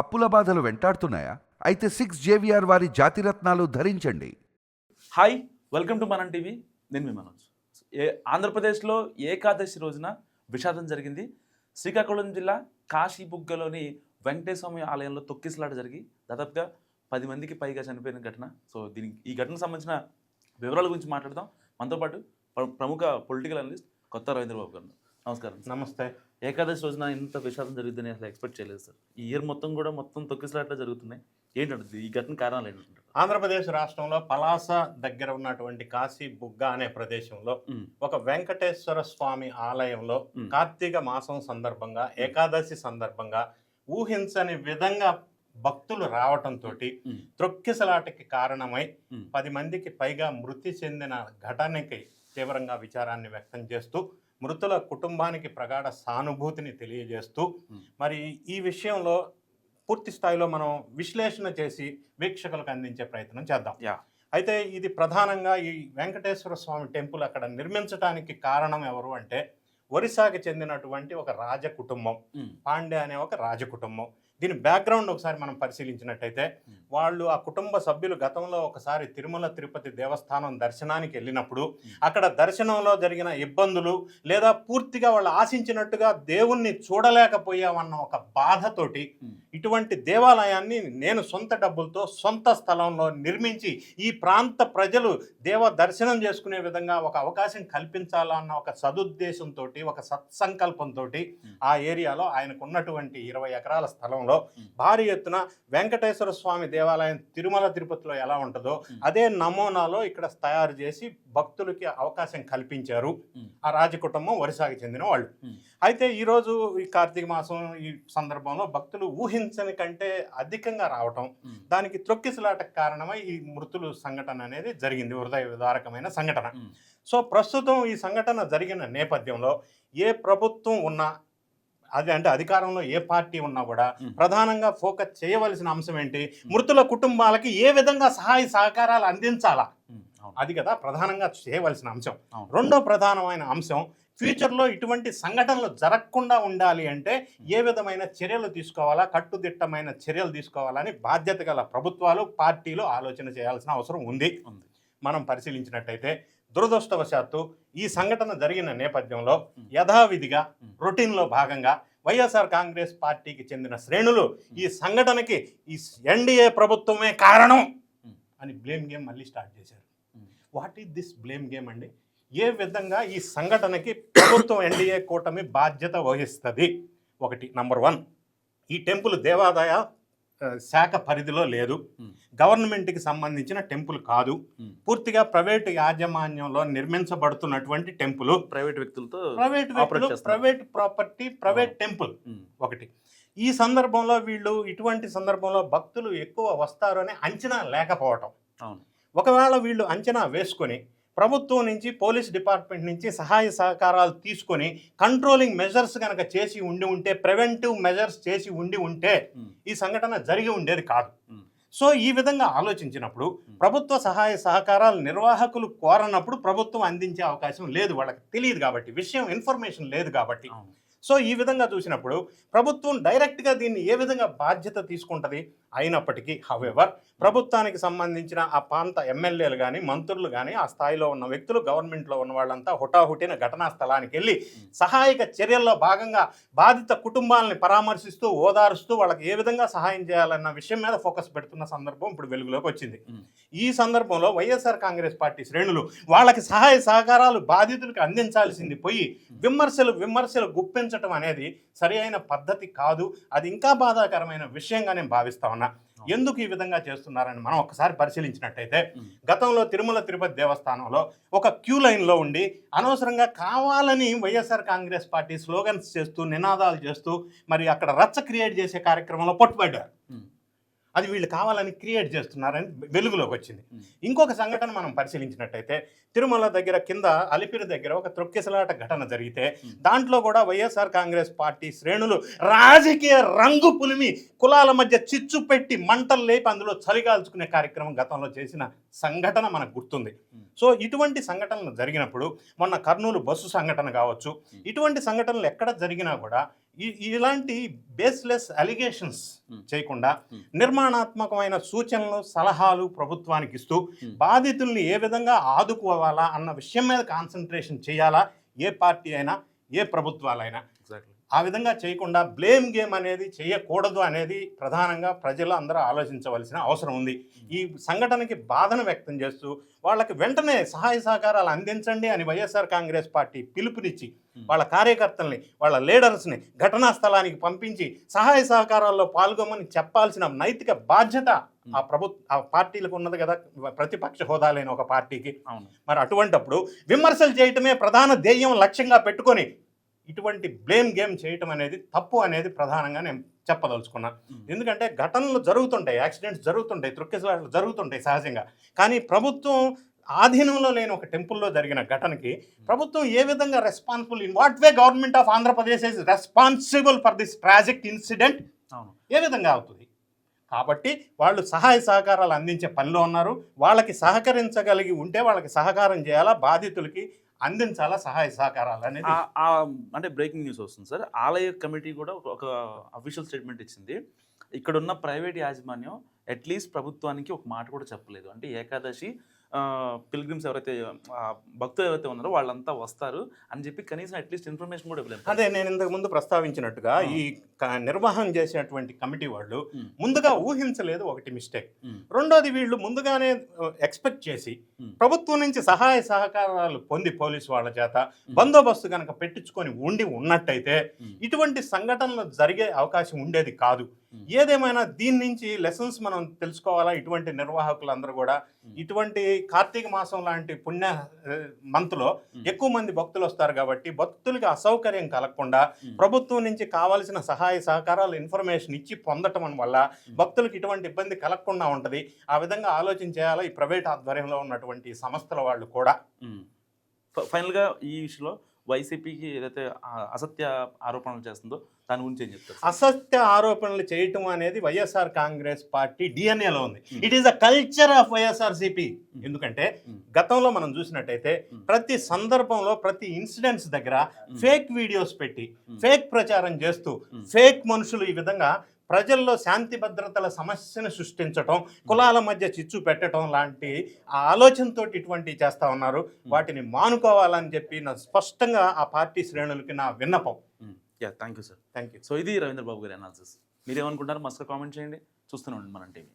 అప్పుల బాధలు వెంటాడుతున్నాయా? అయితే సిక్స్ జేవిఆర్ వారి జాతిరత్నాలు ధరించండి. Hi welcome to Manam TV నేను మీ మనోజ్. ఏ ఆంధ్రప్రదేశ్లో ఏకాదశి రోజున విషాదం జరిగింది. శ్రీకాకుళం జిల్లా కాశీబుగ్గలోని వెంకటేశ్వమి ఆలయంలో తొక్కిసలాట జరిగి దాదాపుగా పది మందికి పైగా చనిపోయిన ఘటన. సో దీనికి ఈ ఘటనకు సంబంధించిన వివరాల గురించి మాట్లాడదాం. మనతో పాటు ప్రముఖ పొలిటికల్ అనలిస్ట్ కొత్త రవీంద్రబాబు గారు నమస్కారం. నమస్తే. ఏకాదశి రోజున ఇంత విషాదం జరుగుతుందని అసలు ఎక్స్పెక్ట్ చేయలేదు సార్. ఈ ఇయర్ మొత్తం కూడా మొత్తం తొక్కిసలాట్లు జరుగుతున్నాయి. ఏంటంటే ఈ ఘటన కారణాలు ఏంటంటారు? ఆంధ్రప్రదేశ్ రాష్ట్రంలో పలాస దగ్గర ఉన్నటువంటి కాశీ బుగ్గ అనే ప్రదేశంలో ఒక వెంకటేశ్వర స్వామి ఆలయంలో కార్తీక మాసం సందర్భంగా ఏకాదశి సందర్భంగా ఊహించని విధంగా భక్తులు రావటంతో త్రొక్కిసలాటకి కారణమై పది మందికి పైగా మృతి చెందిన ఘటనకి తీవ్రంగా విచారాన్ని వ్యక్తం చేస్తూ మృతుల కుటుంబానికి ప్రగాఢ సానుభూతిని తెలియజేస్తూ. మరి ఈ విషయంలో పూర్తి స్థాయిలో మనం విశ్లేషణ చేసి వీక్షకులకు అందించే ప్రయత్నం చేద్దాం. అయితే ఇది ప్రధానంగా ఈ వెంకటేశ్వర స్వామి టెంపుల్ అక్కడ నిర్మించడానికి కారణం ఎవరు అంటే ఒరిస్సాకి చెందినటువంటి ఒక రాజ కుటుంబం. పాండే అనే ఒక రాజ కుటుంబం. దీని బ్యాక్గ్రౌండ్ ఒకసారి మనం పరిశీలించినట్టయితే. వాళ్ళు ఆ కుటుంబ సభ్యులు గతంలో ఒకసారి తిరుమల తిరుపతి దేవస్థానం దర్శనానికి వెళ్ళినప్పుడు. అక్కడ దర్శనంలో జరిగిన ఇబ్బందులు లేదా పూర్తిగా వాళ్ళు ఆశించినట్టుగా దేవుణ్ణి చూడలేకపోయామన్న ఒక బాధతోటి ఇటువంటి దేవాలయాన్ని నేను సొంత డబ్బులతో సొంత స్థలంలో నిర్మించి ఈ ప్రాంత ప్రజలు దేవ దర్శనం చేసుకునే విధంగా ఒక అవకాశం కల్పించాలన్న ఒక సదుద్దేశంతో ఒక సత్సంకల్పంతో ఆ ఏరియాలో ఆయనకు ఉన్నటువంటి ఇరవై ఎకరాల స్థలంలో ఉమ్. భారీ ఎత్తున వెంకటేశ్వర స్వామి దేవాలయం తిరుమల తిరుపతిలో ఎలా ఉంటుందో. అదే నమూనాలో ఇక్కడ తయారు చేసి భక్తులకి అవకాశం కల్పించారు. ఆ రాజకుటుంబం ఒరిస్సాకి చెందిన వాళ్ళు. అయితే ఈరోజు ఈ కార్తీక మాసం ఈ సందర్భంలో భక్తులు ఊహించని కంటే అధికంగా రావటం దానికి త్రొక్కిసలాటకు కారణమై ఈ మృతులు సంఘటన అనేది జరిగింది హృదయ విదారకమైన సంఘటన సో ప్రస్తుతం ఈ సంఘటన జరిగిన నేపథ్యంలో ఏ ప్రభుత్వం ఉన్నా అది అంటే అధికారంలో ఏ పార్టీ ఉన్నా కూడా. ప్రధానంగా ఫోకస్ చేయవలసిన అంశం ఏంటి? మృతుల కుటుంబాలకి ఏ విధంగా సహాయ సహకారాలు అందించాలా? అది కదా ప్రధానంగా చేయవలసిన అంశం. రెండో ప్రధానమైన అంశం ఫ్యూచర్లో ఇటువంటి సంఘటనలు జరగకుండా ఉండాలి అంటే ఏ విధమైన చర్యలు తీసుకోవాలా? కట్టుదిట్టమైన చర్యలు తీసుకోవాలని బాధ్యత గల ప్రభుత్వాలు పార్టీలు ఆలోచన చేయాల్సిన అవసరం ఉంది. మనం పరిశీలించినట్టయితే దురదృష్టవశాత్తు ఈ సంఘటన జరిగిన నేపథ్యంలో యథావిధిగా. రొటీన్లో భాగంగా వైఎస్ఆర్ కాంగ్రెస్ పార్టీకి చెందిన శ్రేణులు ఈ సంఘటనకి ఈ ఎన్డీఏ ప్రభుత్వమే కారణం. అని బ్లేమ్ గేమ్ మళ్ళీ స్టార్ట్ చేశారు. What is this blame game అండి? ఏ విధంగా ఈ సంఘటనకి ప్రభుత్వం ఎన్డీఏ కూటమి బాధ్యత వహిస్తుంది? ఒకటి నంబర్ వన్ ఈ టెంపుల్ దేవాదాయ శాఖ పరిధిలో లేదు. గవర్నమెంట్కి సంబంధించిన టెంపుల్ కాదు. పూర్తిగా ప్రైవేట్ యాజమాన్యంలో నిర్మించబడుతున్నటువంటి టెంపుల్. ప్రైవేట్ వ్యక్తులతో ప్రైవేట్ వ్యక్తులు. ప్రైవేట్ ప్రాపర్టీ ప్రైవేట్ టెంపుల్ ఒకటి. ఈ సందర్భంలో వీళ్ళు ఇటువంటి సందర్భంలో భక్తులు ఎక్కువ వస్తారు అనే అంచనా లేకపోవటం. ఒకవేళ వీళ్ళు అంచనా వేసుకొని ప్రభుత్వం నుంచి పోలీస్ డిపార్ట్మెంట్ నుంచి సహాయ సహకారాలు తీసుకొని కంట్రోలింగ్ మెజర్స్ కనుక చేసి ఉండి ఉంటే ప్రివెంటివ్ మెజర్స్ చేసి ఉండి ఉంటే ఈ సంఘటన జరిగి ఉండేది కాదు. సో ఈ విధంగా ఆలోచించినప్పుడు ప్రభుత్వ సహాయ సహకారాలు నిర్వాహకులు కోరనప్పుడు ప్రభుత్వం అందించే అవకాశం లేదు. వాళ్ళకి తెలియదు కాబట్టి విషయం ఇన్ఫర్మేషన్ లేదు కాబట్టి సో ఈ విధంగా చూసినప్పుడు ప్రభుత్వం డైరెక్ట్గా దీన్ని ఏ విధంగా బాధ్యత తీసుకుంటుంది? అయినప్పటికీ హవెవర్ ప్రభుత్వానికి సంబంధించిన ఆ ప్రాంత ఎమ్మెల్యేలు కానీ మంత్రులు కానీ ఆ స్థాయిలో ఉన్న వ్యక్తులు గవర్నమెంట్లో ఉన్న వాళ్ళంతా హుటాహుటిన ఘటనా స్థలానికి వెళ్ళి సహాయక చర్యల్లో భాగంగా బాధిత కుటుంబాలని పరామర్శిస్తూ ఓదారుస్తూ వాళ్ళకి ఏ విధంగా సహాయం చేయాలన్న విషయం మీద ఫోకస్ పెడుతున్న సందర్భం ఇప్పుడు వెలుగులోకి వచ్చింది. ఈ సందర్భంలో వైఎస్ఆర్ కాంగ్రెస్ పార్టీ శ్రేణులు వాళ్ళకి సహాయ సహకారాలు బాధితులకు అందించాల్సింది పోయి విమర్శలు విమర్శలు గుప్పించటం అనేది సరి అయిన పద్ధతి కాదు. అది ఇంకా బాధాకరమైన విషయంగా నేను భావిస్తా ఉన్నా. ఎందుకు ఈ విధంగా చేస్తున్నారని మనం ఒకసారి పరిశీలించినట్టయితే గతంలో తిరుమల తిరుపతి దేవస్థానంలో ఒక క్యూ లైన్లో ఉండి అనవసరంగా కావాలని వైఎస్ఆర్ కాంగ్రెస్ పార్టీ స్లోగన్స్ చేస్తూ నినాదాలు చేస్తూ మరి అక్కడ రచ్చ క్రియేట్ చేసే కార్యక్రమంలో పట్టుబడ్డారు. అది వీళ్ళు కావాలని క్రియేట్ చేస్తున్నారని వెలుగులోకి వచ్చింది. ఇంకొక సంఘటన మనం పరిశీలించినట్టయితే తిరుమల దగ్గర కింద అలిపిరి దగ్గర ఒక త్రొక్కిసలాట ఘటన జరిగితే. దాంట్లో కూడా వైఎస్ఆర్ కాంగ్రెస్ పార్టీ శ్రేణులు రాజకీయ రంగు పులిమి కులాల మధ్య చిచ్చు పెట్టి మంటలు లేపి అందులో చలిగాల్చుకునే కార్యక్రమం గతంలో చేసిన సంఘటన మనకు గుర్తుంది. సో ఇటువంటి సంఘటనలు జరిగినప్పుడు మొన్న కర్నూలు బస్సు సంఘటన కావచ్చు ఇటువంటి సంఘటనలు ఎక్కడ జరిగినా కూడా ఇలాంటి బేస్లెస్ అలిగేషన్స్ Hmm. చేయకుండా Hmm. నిర్మాణాత్మకమైన సూచనలు సలహాలు ప్రభుత్వానికి ఇస్తూ Hmm. బాధితుల్ని ఏ విధంగా ఆదుకోవాలా అన్న విషయం మీద కాన్సన్ట్రేషన్ చేయాలా ఏ పార్టీ అయినా ఏ ప్రభుత్వాలైనా ఆ విధంగా చేయకుండా బ్లేమ్ గేమ్ అనేది చేయకూడదు అనేది ప్రధానంగా ప్రజలు అందరూ ఆలోచించవలసిన అవసరం ఉంది. ఈ సంఘటనకి బాధను వ్యక్తం చేస్తూ వాళ్ళకి వెంటనే సహాయ సహకారాలు అందించండి అని వైఎస్ఆర్ కాంగ్రెస్ పార్టీ పిలుపునిచ్చి వాళ్ళ కార్యకర్తల్ని వాళ్ళ లీడర్స్ని ఘటనా స్థలానికి పంపించి సహాయ సహకారాల్లో పాల్గొమని చెప్పాల్సిన నైతిక బాధ్యత ఆ ప్రభుత్వ ఆ పార్టీలకు ఉన్నది కదా ప్రతిపక్ష హోదా లేని ఒక పార్టీకి. అవును. మరి అటువంటప్పుడు విమర్శలు చేయటమే ప్రధాన ధ్యేయం లక్ష్యంగా పెట్టుకొని ఇటువంటి బ్లేమ్ గేమ్ చేయటం అనేది తప్పు అనేది ప్రధానంగా నేను చెప్పదలుచుకున్నా. Mm. ఎందుకంటే ఘటనలు జరుగుతుంటాయి యాక్సిడెంట్స్ జరుగుతుంటాయి త్రుక్కిసలాట్లు జరుగుతుంటాయి సహజంగా. కానీ ప్రభుత్వం ఆధీనంలో లేని ఒక టెంపుల్లో జరిగిన ఘటనకి ప్రభుత్వం ఏ విధంగా responsible in what way government of Andhra Pradesh is responsible for this tragic incident ఏ విధంగా అవుతుంది? కాబట్టి వాళ్ళు సహాయ సహకారాలు అందించే పనిలో ఉన్నారు. వాళ్ళకి సహకరించగలిగి ఉంటే వాళ్ళకి సహకారం చేయాలా? బాధితులకి అందించాలా సహాయ సహకారాలు అనేది అంటే బ్రేకింగ్ న్యూస్ వస్తుంది సార్. ఆలయ కమిటీ కూడా ఒక- ఒక అఫీషియల్ స్టేట్మెంట్ ఇచ్చింది. ఇక్కడ ఉన్న ప్రైవేట్ యాజమాన్యం అట్లీస్ట్ ప్రభుత్వానికి ఒక మాట కూడా చెప్పలేదు. అంటే ఏకాదశి పిల్గ్రిమ్స్ ఎవరైతే భక్తులు ఎవరైతే ఉన్నారో వాళ్ళంతా వస్తారు అని చెప్పి కనీసం అట్లీస్ట్ ఇన్ఫర్మేషన్ కూడా ఇవ్వలేదు అదే నేను ఇంతకు ముందు ప్రస్తావించినట్టుగా. ఈ నిర్వహణ చేసినటువంటి కమిటీ వాళ్ళు ముందుగా ఊహించలేదు ఒకటి మిస్టేక్ రెండోది వీళ్ళు ముందుగానే ఎక్స్పెక్ట్ చేసి. ప్రభుత్వం నుంచి సహాయ సహకారాలు పొంది పోలీసు వాళ్ళ చేత బందోబస్తు కనుక పెట్టించుకొని ఉండి ఉన్నట్టయితే ఇటువంటి సంఘటనలు జరిగే అవకాశం ఉండేది కాదు. ఏదేమైనా దీని నుంచి లెసన్స్ మనం తెలుసుకోవాలా ఇటువంటి నిర్వాహకులందరూ కూడా. ఇటువంటి కార్తీక మాసం లాంటి పుణ్య మంత్లో. ఎక్కువ మంది భక్తులు వస్తారు కాబట్టి భక్తులకి అసౌకర్యం కలగకుండా. ప్రభుత్వం నుంచి కావాల్సిన సహాయ సహకారాలు ఇన్ఫర్మేషన్ ఇచ్చి పొందటం వల్ల భక్తులకు ఇటువంటి ఇబ్బంది కలగకుండా ఉంటది ఆ విధంగా ఆలోచన చేయాలా ఈ ప్రైవేట్ ఆధ్వర్యంలో ఉన్నటువంటి సంస్థల వాళ్ళు కూడా ఫైనల్గా ఈ విషయంలో వైసీపీకి ఏదైతే అసత్య ఆరోపణలు చేస్తుందో దాని గురించి ఏం చెప్తారు? అసత్య ఆరోపణలు చేయటం అనేది వైఎస్ఆర్ కాంగ్రెస్ పార్టీ డిఎన్ఏలో ఉంది. It is the culture of YSR CP. ఎందుకంటే. గతంలో మనం చూసినట్టయితే. ప్రతి సందర్భంలో ప్రతి ఇన్సిడెంట్స్ దగ్గర. ఫేక్ వీడియోస్ పెట్టి. ఫేక్ ప్రచారం చేస్తూ. ఫేక్ మనుషులు ఈ విధంగా ప్రజల్లో శాంతి భద్రతల సమస్యను సృష్టించటం కులాల మధ్య చిచ్చు పెట్టడం లాంటి ఆ ఆలోచనతో ఇటువంటివి చేస్తా ఉన్నారు. వాటిని మానుకోవాలని చెప్పి నా స్పష్టంగా ఆ పార్టీ శ్రేణులకి నా విన్నపం. Ya thank you sir. Thank you so ఇది రవీంద్ర బాబు గారి అనాలిసిస్ మీరేమనుకుంటారు మస్తు కామెంట్ చేయండి. చూస్తూనే ఉండండి మన టీవీ.